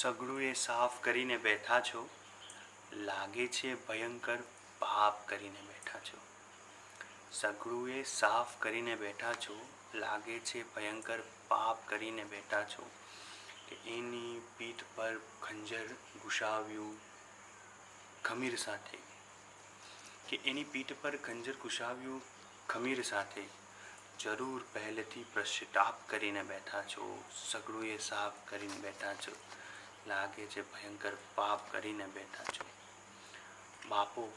સગડું એ સાફ કરીને બેઠા છો. લાગે છે ભયંકર પાપ કરીને બેઠા છો. સગડું એ સાફ કરીને બેઠા છો. લાગે છે ભયંકર પાપ કરીને બેઠા છો. કે એની પીઠ પર ખંજર ઘુસાવ્યું ખમીર સાથે. કે એની પીઠ પર ખંજર ઘુસાવ્યું ખમીર સાથે. જરૂર પહેલેથી પશ્ચાતાપ કરીને બેઠા છો. સગડું એ સાફ કરીને બેઠા છો. લાગે છે, ભયંકર પાપ કરીને બેઠા છો. બાપો,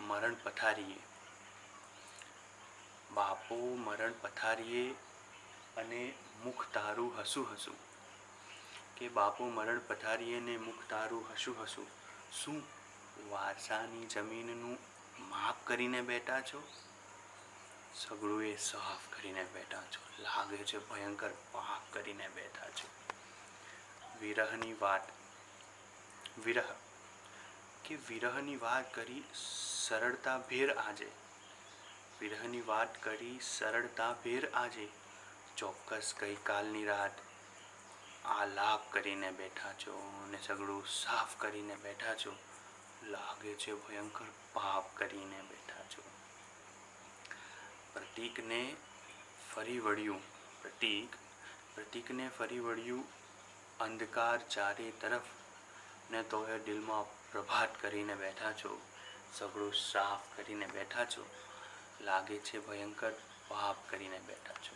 મરણ પથારીએ. બાપો, મરણ પથારીએ અને મુખ તારું હસું હસું. કે બાપુ, મરણ પથારીએ ને મુખ તારું હસું હસું. શું વારસાની જમીનનું માફ કરીને બેઠા છો? સગડું એ સાફ કરીને બેઠા છો. લાગે છે, ભયંકર પાપ કરીને બેઠા છો. વિરહની વાત. વિરહ. કે વિરહની વાત કરી સરળતા ભેર આજે. વિરહની વાત કરી સરળતા ભેર આજે. ચોક્કસ ગઈકાલની રાત. આલાપ કરીને બેઠા છો અને સગડું સાફ કરીને બેઠા છો. લાગે છે ભયંકર પાપ કરીને બેઠા છો. પ્રતીકને ફરી વળ્યું. પ્રતીક, પ્રતીકને ફરી વળ્યું અંધકાર ચારે તરફ ને તો એ દિલમાં પ્રભાત કરીને બેઠા છો, સગડું સાફ કરીને બેઠા છો, લાગે છે ભયંકર પાપ કરીને બેઠા છો.